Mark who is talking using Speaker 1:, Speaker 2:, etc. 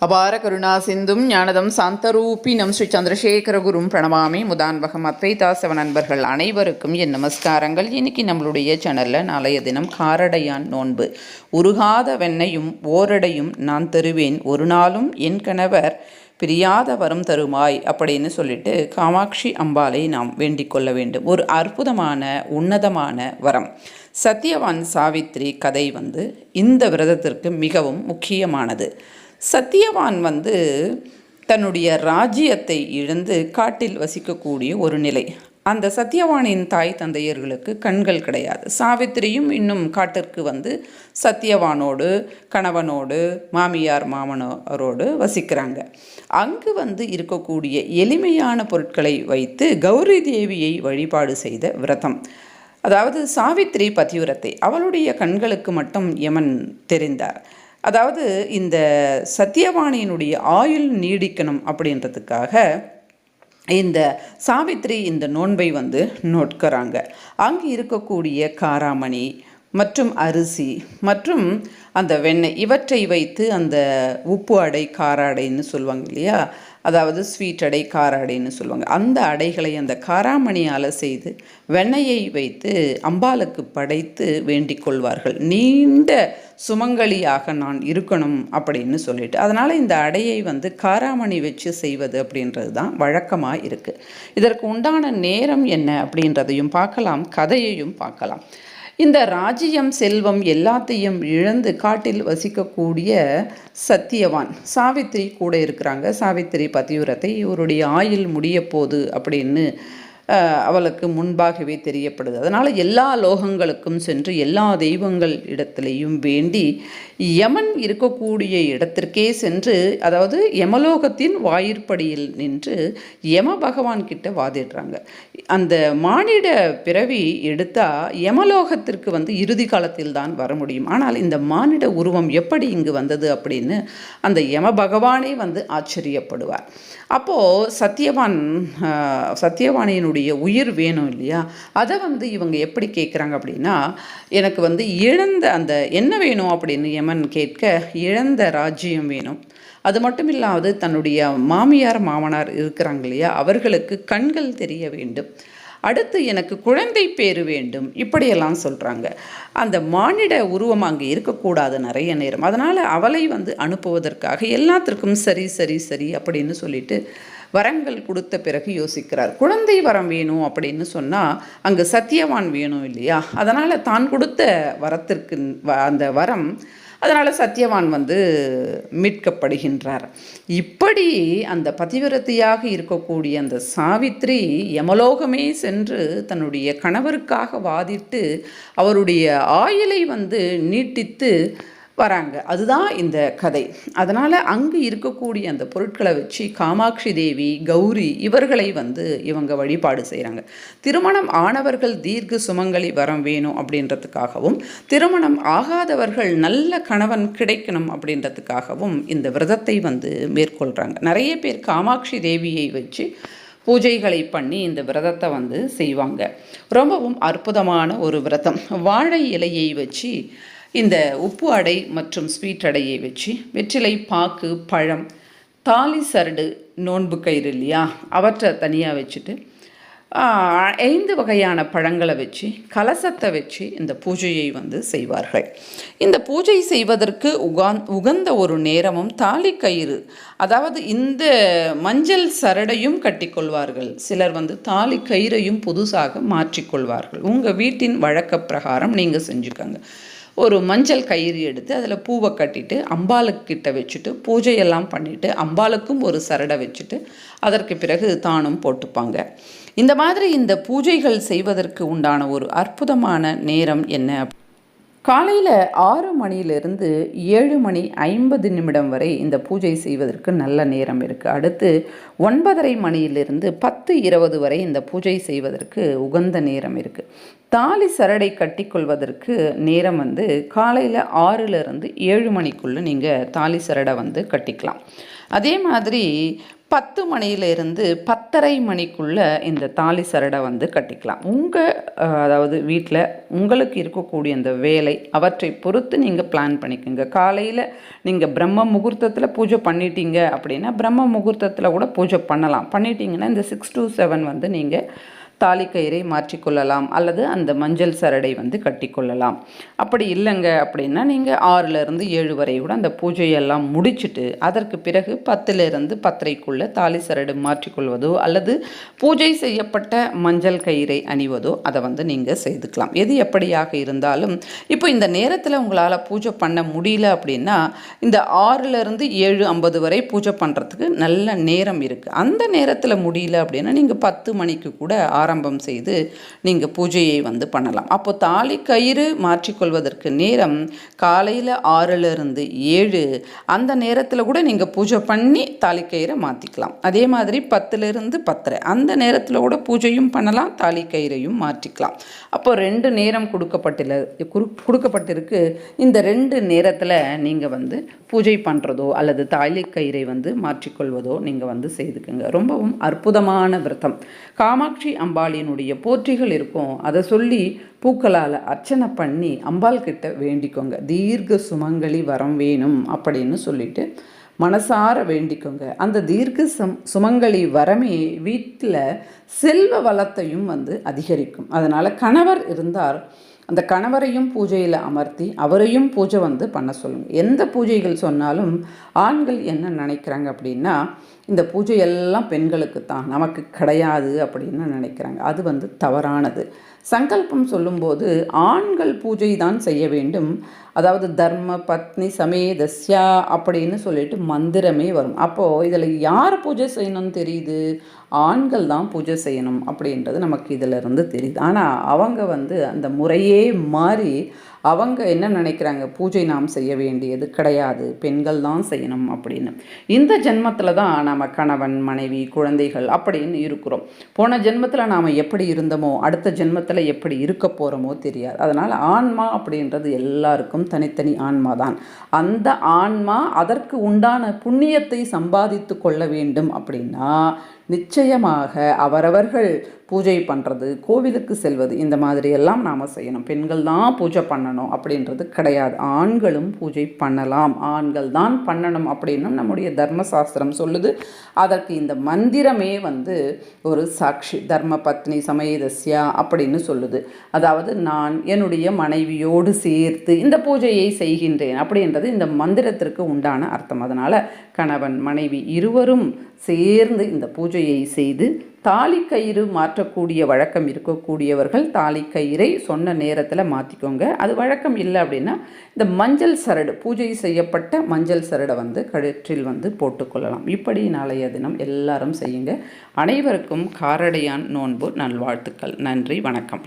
Speaker 1: அபார கருணா சிந்தும் ஞானதம் சாந்தரூபினம் ஸ்ரீ சந்திரசேகர குரும் பிரணவாமி முதான்பகம் அத்வைதாசவ நண்பர்கள் அனைவருக்கும் என் நமஸ்காரங்கள். இன்னைக்கு நம்மளுடைய சேனலில் நாளைய தினம் காரடையான் நோன்பு. உருகாத வெண்ணையும் ஓரடையும் நான் தருவேன். ஒரு நாளும் என் கணவர் பிரியாத வரம் தருமாய் அப்படின்னு சொல்லிட்டு காமாட்சி அம்பாளை நாம் வேண்டிக் கொள்ள வேண்டும். ஒரு அற்புதமான உன்னதமான வரம். சத்யவான் சாவித்ரி கதை வந்து இந்த விரதத்திற்கு மிகவும் முக்கியமானது. சத்தியவான் வந்து தன்னுடைய ராஜ்யத்தை இழந்து காட்டில் வசிக்கக்கூடிய ஒரு நிலை. அந்த சத்தியவானின் தாய் தந்தையர்களுக்கு கண்கள் கிடையாது. சாவித்திரியும் இன்னும் காட்டிற்கு வந்து சத்தியவானோடு கணவனோடு மாமியார் மாமனாரோடு வசிக்கிறாங்க. அங்கு வந்து இருக்கக்கூடிய எளிமையான பொருட்களை வைத்து கௌரி தேவியை வழிபாடு செய்த விரதம். அதாவது சாவித்திரி பதிவிரத்தை அவளுடைய கண்களுக்கு மட்டும் யமன் தெரிந்தார். அதாவது இந்த சத்தியவாணியினுடைய ஆயுள் நீடிக்கணும் அப்படின்றதுக்காக இந்த சாவித்திரி இந்த நோன்பை வந்து நோட்கிறாங்க. அங்கு இருக்கக்கூடிய காராமணி மற்றும் அரிசி மற்றும் அந்த வெண்ணெய் இவற்றை வைத்து அந்த உப்பு அடை கார அடைன்னு சொல்லுவாங்க இல்லையா? அதாவது ஸ்வீட் அடை கார அடைன்னு சொல்லுவாங்க. அந்த அடைகளை அந்த காராமணியால் செய்து வெண்ணெயை வைத்து அம்பாளுக்கு படைத்து வேண்டிக் கொள்வார்கள். நீண்ட சுமங்கலியாக நான் இருக்கணும் அப்படின்னு சொல்லிட்டு. அதனால் இந்த அடையை வந்து காராமணி வச்சு செய்வது அப்படின்றது தான் வழக்கமாக இருக்குது இதற்கு உண்டான நேரம் என்ன அப்படின்றதையும் பார்க்கலாம் கதையையும் பார்க்கலாம். இந்த ராஜ்யம் செல்வம் எல்லாத்தையும் இழந்து காட்டில் வசிக்கக்கூடிய சத்தியவான் சாவித்திரி கூட இருக்கிறாங்க. சாவித்திரி பதியுரத்தை இவருடைய ஆயில் முடிய போகுது அப்படின்னு அவளுக்கு முன்பாகவே தெரியப்படுது. அதனால் எல்லா லோகங்களுக்கும் சென்று எல்லா தெய்வங்கள் இடத்திலையும் வேண்டி யமன் இருக்கக்கூடிய இடத்திற்கே சென்று அதாவது யமலோகத்தின் வாயிற்படியில் நின்று யம பகவான் கிட்ட வாதிடுறாங்க. அந்த மானிட பிறவி எடுத்தால் யமலோகத்திற்கு வந்து இறுதி காலத்தில் தான் வர முடியும். ஆனால் இந்த மானிட உருவம் எப்படி இங்கு வந்தது அப்படின்னு அந்த யம பகவானே வந்து ஆச்சரியப்படுவார். அப்போது சத்யவான் சத்யவானியினுடைய சத்தியவாணியினுடைய உயிர் வேணும் இல்லையா? அதை வந்து இவங்க எப்படி கேட்குறாங்க அப்படின்னா எனக்கு வந்து இழந்த அந்த என்ன வேணும் அப்படின்னு யமன் கேட்க இழந்த ராஜ்யம் வேணும். அது மட்டும் இல்லாது தன்னுடைய மாமியார் மாமனார் இருக்கிறாங்க இல்லையா? அவர்களுக்கு கண்கள் தெரிய வேண்டும். அடுத்து எனக்கு குழந்தை பேர் வேண்டும். இப்படியெல்லாம் சொல்கிறாங்க அந்த மானிட உருவம் அங்கே இருக்கக்கூடாது நிறைய நேரம். அதனால் அவளை வந்து அனுப்புவதற்காக எல்லாத்திற்கும் சரி சரி சரி அப்படின்னு சொல்லிட்டு வரங்கள் கொடுத்த பிறகு யோசிக்கிறார். குழந்தை வரம் வேணும் அப்படின்னு சொன்னால் அங்கே சத்தியவான் வேணும் இல்லையா? அதனால் தான் கொடுத்த வரத்திற்கு வ- அந்த வரம் அதனால் சத்தியவான் வந்து மீட்கப்படுகின்றார். இப்படி அந்த பதிவிரத்தியாக இருக்கக்கூடிய அந்த சாவித்ரி யமலோகமே சென்று தன்னுடைய கணவருக்காக வாதிட்டு அவருடைய ஆயுளை வந்து நீட்டித்து வராங்க. அதுதான் இந்த கதை. அதனால் அங்கு இருக்கக்கூடிய அந்த பொருட்களை வச்சு காமாட்சி தேவி கௌரி இவர்களை வந்து இவங்க வழிபாடு செய்கிறாங்க திருமணம் ஆனவர்கள் தீர்க்க சுமங்கலி வரம் வேணும் அப்படின்றதுக்காகவும் திருமணம் ஆகாதவர்கள் நல்ல கணவன் கிடைக்கணும் அப்படின்றதுக்காகவும் இந்த விரதத்தை வந்து மேற்கொள்கிறாங்க நிறைய பேர் காமாட்சி தேவியை வச்சு பூஜைகளை பண்ணி இந்த விரதத்தை வந்து செய்வாங்க. ரொம்பவும் அற்புதமான ஒரு விரதம். வாழை இலையை வச்சு இந்த உப்பு அடை மற்றும் ஸ்வீட் அடையை வச்சு வெற்றிலை பாக்கு பழம் தாலி சரடு நோன்பு கயிறு இல்லையா? அவற்றை தனியாக வச்சுட்டு ஐந்து வகையான பழங்களை வச்சு கலசத்தை வச்சு இந்த பூஜையை வந்து செய்வார்கள். இந்த பூஜை செய்வதற்கு உகாந் உகந்த ஒரு நேரமும் தாலி கயிறு அதாவது இந்த மஞ்சள் சரடையும் கட்டிக்கொள்வார்கள். சிலர் வந்து தாலி கயிறையும் புதுசாக மாற்றிக்கொள்வார்கள். உங்கள் வீட்டின் வழக்க பிரகாரம் நீங்கள் செஞ்சுக்கோங்க. ஒரு மஞ்சள் கயிறு எடுத்து அதில் பூவை கட்டிட்டு அம்பாளுக்கு கிட்ட வச்சுட்டு பூஜையெல்லாம் பண்ணிவிட்டு அம்பாளுக்கும் ஒரு சரடை வச்சுட்டு அதற்கு பிறகு தானும் போட்டுப்பாங்க. இந்த மாதிரி இந்த பூஜைகள் செய்வதற்கு உண்டான ஒரு அற்புதமான நேரம் என்ன காலையில் ஆறு மணியிலிருந்து ஏழு மணி ஐம்பது நிமிடம் வரை இந்த பூஜை செய்வதற்கு நல்ல நேரம் இருக்குது அடுத்து ஒன்பதரை மணியிலிருந்து பத்து இருபது வரை இந்த பூஜை செய்வதற்கு உகந்த நேரம் இருக்குது தாலி சரடை கட்டிக்கொள்வதற்கு நேரம் வந்து காலையில் ஆறுலேருந்து ஏழு மணிக்குள்ளே நீங்கள் தாலி சரடை வந்து கட்டிக்கலாம். அதே மாதிரி பத்து மணியிலிருந்து பத்தரை மணிக்குள்ளே இந்த தாலி சரடை வந்து கட்டிக்கலாம். உங்கள் அதாவது வீட்டில் உங்களுக்கு இருக்கக்கூடிய அந்த வேலை அவற்றை பொறுத்து நீங்கள் பிளான் பண்ணிக்கோங்க. காலையில் நீங்கள் பிரம்ம முகூர்த்தத்தில் பூஜை பண்ணிட்டீங்க அப்படின்னா பிரம்ம முகூர்த்தத்தில் கூட பூஜை பண்ணலாம். பண்ணிட்டீங்கன்னா இந்த சிக்ஸ் டு செவன் வந்து நீங்கள் தாலிக்கயிறை மாற்றிக்கொள்ளலாம் அல்லது அந்த மஞ்சள் சரடை வந்து கட்டிக்கொள்ளலாம். அப்படி இல்லைங்க அப்படின்னா நீங்கள் ஆறுலேருந்து ஏழு வரை கூட அந்த பூஜையெல்லாம் முடிச்சுட்டு அதற்கு பிறகு பத்துலேருந்து பத்தரைக்குள்ளே தாலி சரடு மாற்றிக்கொள்வதோ அல்லது பூஜை செய்யப்பட்ட மஞ்சள் கயிறை அணிவதோ அதை வந்து நீங்கள் செய்துக்கலாம். எது எப்படியாக இருந்தாலும் இப்போ இந்த நேரத்தில் உங்களால் பூஜை பண்ண முடியல அப்படின்னா இந்த ஆறுலேருந்து ஏழு ஐம்பது வரை பூஜை பண்ணுறதுக்கு நல்ல நேரம் இருக்குது அந்த நேரத்தில் முடியல அப்படின்னா நீங்கள் பத்து மணிக்கு கூட ஆரம்பம் செய்து நீங்கள் பூஜையை வந்து பண்ணலாம். அப்போ தாலி கயிறு மாற்றிக்கொள்வதற்கு நேரம் காலையில் ஆறிலிருந்து ஏழு. அந்த நேரத்தில் கூட நீங்கள் பூஜை பண்ணி தாலி கயிறை மாற்றிக்கலாம் அதே மாதிரி பத்துலேருந்து பத்தரை. அந்த நேரத்தில் கூட பூஜையும் பண்ணலாம் தாலி கயிறையும் மாற்றிக்கலாம். அப்போ ரெண்டு நேரம் கொடுக்கப்பட்டில கொடுக்கப்பட்டிருக்கு. இந்த ரெண்டு நேரத்தில் நீங்கள் வந்து பூஜை பண்ணுறதோ அல்லது தாலி கயிறை வந்து மாற்றிக்கொள்வதோ நீங்கள் வந்து செய்துக்குங்க. ரொம்பவும் அற்புதமான விரதம். காமாட்சி அம்பாளினுடைய போற்றிகள் இருக்கும். அதை சொல்லி பூக்களால் அர்ச்சனை பண்ணி அம்பாள் கிட்ட வேண்டிக்கோங்க. தீர்க்க சுமங்கலி வரம் வேணும் அப்படின்னு சொல்லிட்டு மனசார வேண்டிக்கோங்க. அந்த தீர்க்க சம் சுமங்கலி வரமே வீட்டில் செல்வ வளத்தையும் வந்து அதிகரிக்கும். அதனால் கணவர் இருந்தால் அந்த கணவரையும் பூஜையில் அமர்த்தி அவரையும் பூஜை வந்து பண்ண சொல்லுங்கள் எந்த பூஜைகள் சொன்னாலும் ஆண்கள் என்ன நினைக்கிறாங்க அப்படின்னா இந்த பூஜை எல்லாம் பெண்களுக்கு தான் நமக்கு கிடையாது அப்படின்னு நினைக்கிறாங்க. அது வந்து தவறானது. சங்கல்பம் சொல்லும்போது ஆண்கள் பூஜை தான் செய்ய வேண்டும். அதாவது தர்ம பத்னி சமேதஸ்யா அப்படின்னு சொல்லிட்டு மந்திரமே வரும். அப்போது இதில் யார் பூஜை செய்யணும்னு தெரியுது? ஆண்கள் தான் பூஜை செய்யணும் அப்படின்றது நமக்கு இதில் இருந்து தெரியுது. ஆனால் அவங்க வந்து அந்த முறையே மாறி அவங்க என்ன நினைக்கிறாங்க? பூஜை நாம் செய்ய வேண்டியது கிடையாது. பெண்கள் தான் செய்யணும் அப்படின்னு. இந்த ஜென்மத்தில் தான் நம்ம கணவன் மனைவி குழந்தைகள் அப்படின்னு இருக்கிறோம். போன ஜென்மத்தில் நாம் எப்படி இருந்தோமோ அடுத்த ஜென்மத்தில் எப்படி இருக்க போகிறோமோ தெரியாது. அதனால் ஆன்மா அப்படின்றது எல்லாருக்கும் தனித்தனி ஆன்மா தான். அந்த ஆன்மா அதற்கு உண்டான புண்ணியத்தை சம்பாதித்து கொள்ள வேண்டும் அப்படின்னா நிச்சயமாக அவரவர்கள் பூஜை பண்ணுறது கோவிலுக்கு செல்வது இந்த மாதிரி எல்லாம் நாம் செய்யணும். பெண்கள் தான் பூஜை பண்ணணும் அப்படின்றது கிடையாது. ஆண்களும் பூஜை பண்ணலாம். ஆண்கள் தான் பண்ணணும் அப்படின்னு நம்முடைய தர்மசாஸ்திரம் சொல்லுது. அதற்கு இந்த மந்திரமே வந்து ஒரு சாட்சி. தர்ம பத்னி சமயதசியா அப்படின்னு சொல்லுது. அதாவது நான் என்னுடைய மனைவியோடு சேர்த்து இந்த பூஜையை செய்கின்றேன் அப்படின்றது இந்த மந்திரத்திற்கு உண்டான அர்த்தம். அதனால் கணவன் மனைவி இருவரும் சேர்ந்து இந்த பூஜையை செய்து தாலி கயிறு மாற்றக்கூடிய வழக்கம் இருக்கக்கூடியவர்கள் தாலி கயிறை சொன்ன நேரத்தில் மாற்றிக்கோங்க அது வழக்கம் இல்லை அப்படின்னா இந்த மஞ்சள் சரடு பூஜை செய்யப்பட்ட மஞ்சள் சரடை வந்து கழுற்றில் வந்து போட்டுக்கொள்ளலாம். இப்படி நாளைய தினம் எல்லாரும் செய்யுங்க. அனைவருக்கும் காரடையான் நோன்பு நல்வாழ்த்துக்கள். நன்றி வணக்கம்.